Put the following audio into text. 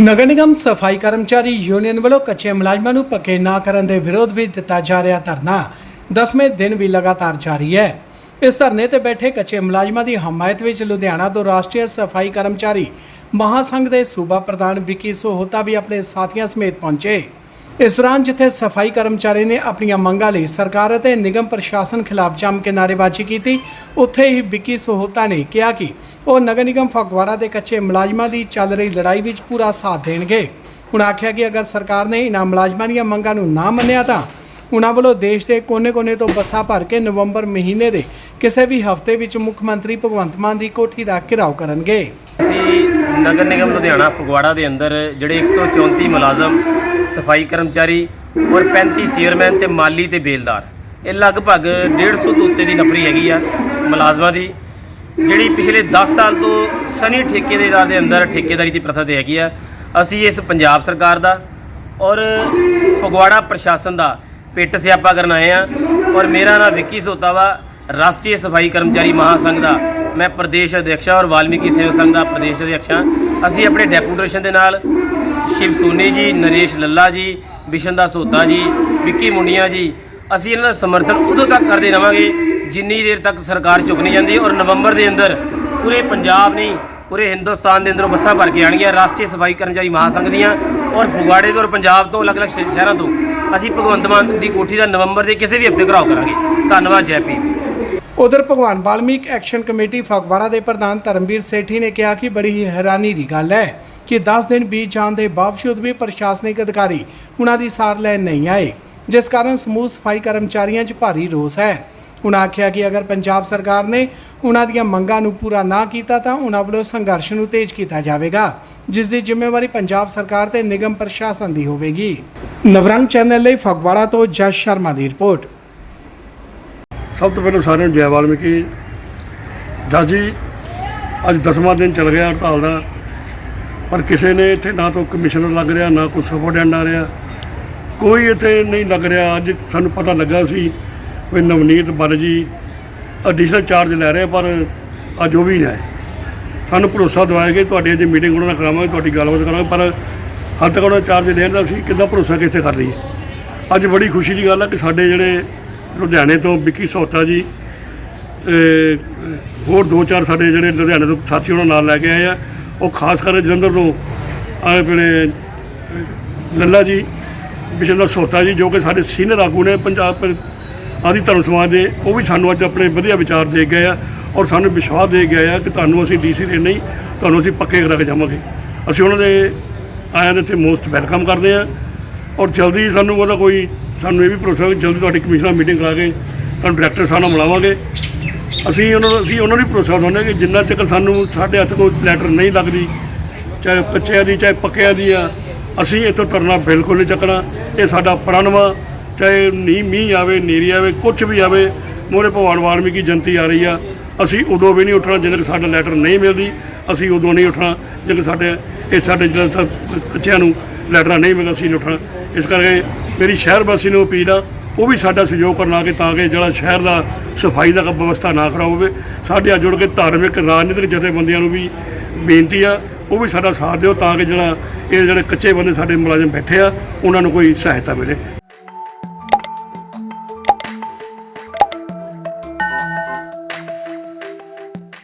ਨਗਰ ਨਿਗਮ ਸਫ਼ਾਈ ਕਰਮਚਾਰੀ ਯੂਨੀਅਨ ਵੱਲੋਂ ਕੱਚੇ ਮੁਲਾਜ਼ਮਾਂ ਨੂੰ ਪੱਕੇ ਨਾ ਕਰਨ ਦੇ ਵਿਰੋਧ ਵਿੱਚ ਦਿੱਤਾ ਜਾ ਰਿਹਾ ਧਰਨਾ। 10ਵੇਂ ਦਿਨ ਵੀ ਲਗਾਤਾਰ ਜਾਰੀ ਹੈ। ਇਸ ਧਰਨੇ ਤੇ ਬੈਠੇ ਕੱਚੇ ਮੁਲਾਜ਼ਮਾਂ ਦੀ ਹਮਾਇਤ ਵਿੱਚ ਲੁਧਿਆਣਾ ਤੋਂ ਰਾਸ਼ਟਰੀ ਸਫ਼ਾਈ ਕਰਮਚਾਰੀ ਮਹਾਸੰਘ ਦੇ ਸੂਬਾ ਪ੍ਰਧਾਨ ਵਿੱਕੀ ਸੋਹਤਾ ਵੀ ਆਪਣੇ ਸਾਥੀਆਂ ਸਮੇਤ ਪਹੁੰਚੇ। ਇਸ ਦੌਰਾਨ ਜਿੱਥੇ ਸਫ਼ਾਈ ਕਰਮਚਾਰੀ ਨੇ ਆਪਣੀਆਂ ਮੰਗਾਂ ਲਈ ਸਰਕਾਰ ਅਤੇ ਨਿਗਮ ਪ੍ਰਸ਼ਾਸਨ ਖਿਲਾਫ ਜੰਮ ਕੇ ਨਾਅਰੇਬਾਜ਼ੀ ਕੀਤੀ, ਉੱਥੇ ਹੀ ਵਿੱਕੀ ਸੋਹਤਾ ਨੇ ਕਿਹਾ ਕਿ ਉਹ ਨਗਰ ਨਿਗਮ ਫਗਵਾੜਾ ਦੇ ਕੱਚੇ ਮੁਲਾਜ਼ਮਾਂ ਦੀ ਚੱਲ ਰਹੀ ਲੜਾਈ ਵਿੱਚ ਪੂਰਾ ਸਾਥ ਦੇਣਗੇ। ਹੁਣ ਆਖਿਆ ਕਿ ਅਗਰ ਸਰਕਾਰ ਨੇ ਇਹਨਾਂ ਮੁਲਾਜ਼ਮਾਂ ਦੀਆਂ ਮੰਗਾਂ ਨੂੰ ਨਾ ਮੰਨਿਆ ਤਾਂ ਉਹਨਾਂ ਵੱਲੋਂ ਦੇਸ਼ ਦੇ ਕੋਨੇ-ਕੋਨੇ ਤੋਂ ਬੱਸਾਂ ਭਰ ਕੇ ਨਵੰਬਰ ਮਹੀਨੇ ਦੇ ਕਿਸੇ ਵੀ ਹਫ਼ਤੇ ਵਿੱਚ ਮੁੱਖ ਮੰਤਰੀ ਭਗਵੰਤ ਮਾਨ ਦੀ ਕੋਠੀ ਦਾ ਘਿਰਾਓ ਕਰਨਗੇ। ਅਸੀਂ ਨਗਰ ਨਿਗਮ ਲੁਧਿਆਣਾ ਫਗਵਾੜਾ ਦੇ ਅੰਦਰ ਜਿਹੜੇ 134 ਮੁਲਾਜ਼ਮ, ਸਫ਼ਾਈ ਕਰਮਚਾਰੀ ਔਰ 35 ਸੀਅਰਮੈਨ ਤੇ ਮਾਲੀ ਤੇ ਬੇਲਦਾਰ, ਇਹ ਲਗਭਗ 150 ਤੋਂ ਉੱਤੇ ਦੀ ਨਫਰੀ ਹੈਗੀ ਆ ਮੁਲਾਜ਼ਮਾਂ ਦੀ, ਜਿਹੜੀ ਪਿਛਲੇ 10 ਸਾਲ ਤੋਂ ਸਨੀ ਠੇਕੇਦਾਰ ਦੇ ਅੰਦਰ ਠੇਕੇਦਾਰੀ ਦੀ ਪ੍ਰਥਾ ਤੇ ਹੈਗੀ ਆ। ਅਸੀਂ ਇਸ ਪੰਜਾਬ ਸਰਕਾਰ ਦਾ ਔਰ ਫਗਵਾੜਾ ਪ੍ਰਸ਼ਾਸਨ ਦਾ ਪਿੱਟ ਸਿਆਪਾ ਕਰਨ ਆਏ ਆ ਔਰ ਮੇਰਾ ਨਾਮ ਵਿੱਕੀ ਸੋਤਾ ਵਾ ਰਾਸ਼ਟਰੀ ਸਫ਼ਾਈ ਕਰਮਚਾਰੀ ਮਹਾਸੰਘ ਦਾ ਮੈਂ ਪ੍ਰਦੇਸ਼ ਅਧਿਕਸ਼ ਔਰ ਵਾਲਮੀਕੀ ਸੇਵਾ ਸੰਘ ਦਾ ਪ੍ਰਦੇਸ਼ ਅਧਿਕਸ਼ ਹਾਂ ਅਸੀਂ ਆਪਣੇ ਡੈਪੂਟੇਸ਼ਨ ਦੇ ਨਾਲ ਸ਼ਿਵ ਸੋਨੀ ਜੀ, ਨਰੇਸ਼ ਲੱਲਾ ਜੀ, ਬਿਸ਼ਨ ਸੋਤਾ ਜੀ, ਵਿੱਕੀ ਮੁੰਡੀਆਂ ਜੀ, ਅਸੀਂ ਇਹਨਾਂ ਦਾ ਸਮਰਥਨ ਉਦੋਂ ਤੱਕ ਕਰਦੇ ਰਵਾਂਗੇ ਜਿੰਨੀ ਦੇਰ ਤੱਕ ਸਰਕਾਰ ਝੁਕ ਨਹੀਂ ਜਾਂਦੀ ਔਰ ਨਵੰਬਰ ਦੇ ਅੰਦਰ ਪੂਰੇ ਪੰਜਾਬ ਨਹੀਂ, ਪੂਰੇ ਹਿੰਦੁਸਤਾਨ ਦੇ ਅੰਦਰੋਂ ਬੱਸਾਂ ਭਰ ਕੇ ਆਣਗੀਆਂ ਰਾਸ਼ਟਰੀ ਸਫ਼ਾਈ ਕਰਮਚਾਰੀ ਮਹਾਸੰਘ ਦੀਆਂ ਔਰ ਫਗਵਾੜੇ ਤੋਂ ਔਰ ਪੰਜਾਬ ਤੋਂ ਅਲੱਗ-ਅਲੱਗ ਸ਼ਹਿਰਾਂ ਤੋਂ। ਅਸੀਂ ਭਗਵੰਤ ਮਾਨ ਦੀ ਕੋਠੀ ਦਾ ਨਵੰਬਰ ਦੇ ਕਿਸੇ ਵੀ ਹਫ਼ਤੇ ਘਰਾਓ ਕਰਾਂਗੇ। ਧੰਨਵਾਦ, ਜੈ ਉਧਰ ਭਗਵਾਨ ਵਾਲਮੀਕ ਐਕਸ਼ਨ ਕਮੇਟੀ ਫਗਵਾੜਾ ਦੇ ਪ੍ਰਧਾਨ ਧਰਮਵੀਰ ਸੇਠੀ ਨੇ ਕਿਹਾ ਕਿ ਬੜੀ ਹੀ ਹੈਰਾਨੀ ਦੀ ਗੱਲ ਹੈ ਕਿ 10 ਦਿਨ ਬੀਤ ਜਾਣ ਦੇ ਬਾਵਜੂਦ ਵੀ ਪ੍ਰਸ਼ਾਸਨਿਕ ਅਧਿਕਾਰੀ ਉਹਨਾਂ ਦੀ ਸਾਰ ਲੈਣ ਨਹੀਂ ਆਏ, ਜਿਸ ਕਾਰਨ ਸਮੂਹ ਸਫ਼ਾਈ ਕਰਮਚਾਰੀਆਂ 'ਚ ਭਾਰੀ ਰੋਸ ਹੈ। ਉਹਨਾਂ ਆਖਿਆ ਕਿ ਅਗਰ ਪੰਜਾਬ ਸਰਕਾਰ ਨੇ ਉਹਨਾਂ ਦੀਆਂ ਮੰਗਾਂ ਨੂੰ ਪੂਰਾ ਨਾ ਕੀਤਾ ਤਾਂ ਉਹਨਾਂ ਵੱਲੋਂ ਸੰਘਰਸ਼ ਨੂੰ ਤੇਜ਼ ਕੀਤਾ ਜਾਵੇਗਾ, ਜਿਸ ਦੀ ਜ਼ਿੰਮੇਵਾਰੀ ਪੰਜਾਬ ਸਰਕਾਰ ਤੇ ਨਿਗਮ ਪ੍ਰਸ਼ਾਸਨ ਦੀ ਹੋਵੇਗੀ। ਨਵਰੰਗ ਚੈਨਲ ਲਈ ਫਗਵਾੜਾ ਤੋਂ ਜਸ ਸ਼ਰਮਾ ਦੀ ਰਿਪੋਰਟ। ਸਭ ਤੋਂ ਪਹਿਲਾਂ ਸਾਰਿਆਂ ਨੂੰ ਜੈ ਵਾਲਮੀਕੀ। ਜੱਜ ਜੀ ਅੱਜ 10ਵਾਂ ਦਿਨ ਚੱਲ ਗਿਆ ਹੜਤਾਲ ਦਾ। ਪਰ ਕਿਸੇ ਨੇ ਇੱਥੇ ਨਾ ਤਾਂ ਕਮਿਸ਼ਨਰ ਲੱਗ ਰਿਹਾ, ਨਾ ਕੋਈ ਸੁਪਰਡੈਂਟ ਆ ਰਿਹਾ। ਕੋਈ ਇੱਥੇ ਨਹੀਂ ਲੱਗ ਰਿਹਾ। ਅੱਜ ਸਾਨੂੰ ਪਤਾ ਲੱਗਾ ਸੀ ਵੀ ਨਵਨੀਤ ਬਲ ਜੀ ਐਡੀਸ਼ਨਲ ਚਾਰਜ ਲੈ ਰਹੇ ਪਰ ਅੱਜ ਉਹ ਵੀ ਨਹੀਂ ਆਏ। ਸਾਨੂੰ ਭਰੋਸਾ ਦਵਾਇਆ ਕਿ ਤੁਹਾਡੀ ਅੱਜ ਮੀਟਿੰਗ ਉਹਨਾਂ ਨਾਲ ਕਰਾਵਾਂਗੇ, ਤੁਹਾਡੀ ਗੱਲਬਾਤ ਕਰਾਂਗੇ, ਪਰ ਹਾਲ ਤੱਕ ਉਹਨਾਂ ਚਾਰਜ ਲੈਣ ਦਾ ਸੀ। ਕਿੱਦਾਂ ਭਰੋਸਾ ਕਿੱਥੇ ਕਰ ਲਈਏ? ਅੱਜ ਬੜੀ ਖੁਸ਼ੀ ਦੀ ਗੱਲ ਹੈ ਕਿ ਸਾਡੇ ਜਿਹੜੇ ਲੁਧਿਆਣੇ ਤੋਂ ਵਿੱਕੀ ਸੋਤਾ ਜੀ ਹੋਰ ਦੋ ਚਾਰ ਸਾਡੇ ਜਿਹੜੇ ਲੁਧਿਆਣੇ ਤੋਂ ਸਾਥੀ ਉਹਨਾਂ ਨਾਲ ਲੈ ਕੇ ਆਏ ਆ। ਉਹ ਖਾਸ ਕਰਕੇ ਜਲੰਧਰ ਤੋਂ ਆਪਣੇ ਲੱਲਾ ਜੀ ਬਿਸ਼ਨਦਰ ਸੋਤਾ ਜੀ, ਜੋ ਕਿ ਸਾਡੇ ਸੀਨੀਅਰ ਆਗੂ ਨੇ ਪੰਜਾਬ ਪ- ਆਦਿ ਧਰਮ ਸਮਾਜ ਦੇ, ਉਹ ਵੀ ਸਾਨੂੰ ਅੱਜ ਆਪਣੇ ਵਧੀਆ ਵਿਚਾਰ ਦੇ ਗਏ ਆ ਔਰ ਸਾਨੂੰ ਵਿਸ਼ਵਾਸ ਦੇ ਗਏ ਆ ਕਿ ਤੁਹਾਨੂੰ ਅਸੀਂ ਡੀਸੀ ਦੇ ਨਹੀਂ, ਤੁਹਾਨੂੰ ਅਸੀਂ ਪੱਕੇ ਕਰਾ ਕੇ ਜਾਵਾਂਗੇ। ਅਸੀਂ ਉਹਨਾਂ ਦੇ ਆਇਆਂ ਦੇ ਇੱਥੇ ਮੋਸਟ ਵੈਲਕਮ ਕਰਦੇ ਆ ਔਰ ਜਲਦੀ ਸਾਨੂੰ ਉਹਦਾ ਕੋਈ ਸਾਨੂੰ ਇਹ ਵੀ ਭਰੋਸਾ ਕਿ ਜਲਦੀ ਤੁਹਾਡੀ ਕਮਿਸ਼ਨਰ ਮੀਟਿੰਗ ਕਰਾ ਕੇ ਤੁਹਾਨੂੰ ਡਾਇਰੈਕਟਰ ਸਾਹਿਬ ਨਾਲ ਮਿਲਾਵਾਂਗੇ। ਅਸੀਂ ਉਹਨਾਂ ਨੂੰ ਅਸੀਂ ਉਹਨਾਂ ਨੂੰ ਵੀ ਭਰੋਸਾ ਦਿੰਦੇ ਕਿ ਜਿੰਨਾ ਚਿਰ ਸਾਨੂੰ ਸਾਡੇ ਹੱਥ ਕੋਈ ਲੈਟਰ ਨਹੀਂ ਲੱਗਦੀ, ਚਾਹੇ ਕੱਚਿਆਂ ਦੀ, ਚਾਹੇ ਪੱਕਿਆਂ ਦੀ ਆ, ਅਸੀਂ ਇੱਥੋਂ ਤਰਨਾ ਬਿਲਕੁਲ ਨਹੀਂ ਚੱਕਣਾ। ਇਹ ਸਾਡਾ ਪ੍ਰਣ ਚਾਹੇ ਨੀ ਮੀਂਹ ਆਵੇ ਨੀਰੀ ਆਵੇ ਕੁਝ ਵੀ ਆਵੇ ਮੋਰੇ ਭਗਵਾਨ ਵਾਲਮੀਕੀ ਜਨਤੀ ਆ ਰਹੀ ਆ। ਅਸੀਂ ਉਦੋਂ ਵੀ ਨਹੀਂ ਉੱਠਣਾ ਜਿੰਨੇ ਸਾਡਾ ਲੈਟਰ ਨਹੀਂ ਮਿਲਦੀ। ਅਸੀਂ ਉਦੋਂ ਨਹੀਂ ਉੱਠਣਾ ਜਦੋਂ ਸਾਡੇ ਇਹ ਸਾਡੇ ਜਿਹੜਾ ਕੱਚਿਆਂ ਨੂੰ ਲੈਟਰਾਂ ਨਹੀਂ ਮਿਲਦਾ, ਅਸੀਂ ਨਹੀਂ ਉੱਠਣਾ। ਇਸ ਕਰਕੇ ਮੇਰੀ ਸ਼ਹਿਰ ਵਾਸੀ ਨੂੰ ਅਪੀਲ ਆ, ਉਹ ਵੀ ਸਾਡਾ ਸਹਿਯੋਗ ਕਰਨਾ ਕਿ ਤਾਂ ਕਿ ਜਿਹੜਾ ਸ਼ਹਿਰ ਦਾ ਸਫ਼ਾਈ ਦਾ ਵਿਵਸਥਾ ਨਾ ਖਰਾਬ ਹੋਵੇ। ਸਾਡੇ ਆ ਜੁੜ ਕੇ ਧਾਰਮਿਕ, ਰਾਜਨੀਤਿਕ ਜਥੇਬੰਦੀਆਂ ਨੂੰ ਵੀ ਬੇਨਤੀ ਆ, ਉਹ ਵੀ ਸਾਡਾ ਸਾਥ ਦਿਓ ਤਾਂ ਕਿ ਜਿਹੜਾ ਇਹ ਜਿਹੜੇ ਕੱਚੇ ਬੰਦੇ ਸਾਡੇ ਮੁਲਾਜ਼ਮ ਬੈਠੇ ਆ, ਉਹਨਾਂ ਨੂੰ ਕੋਈ ਸਹਾਇਤਾ ਮਿਲੇ।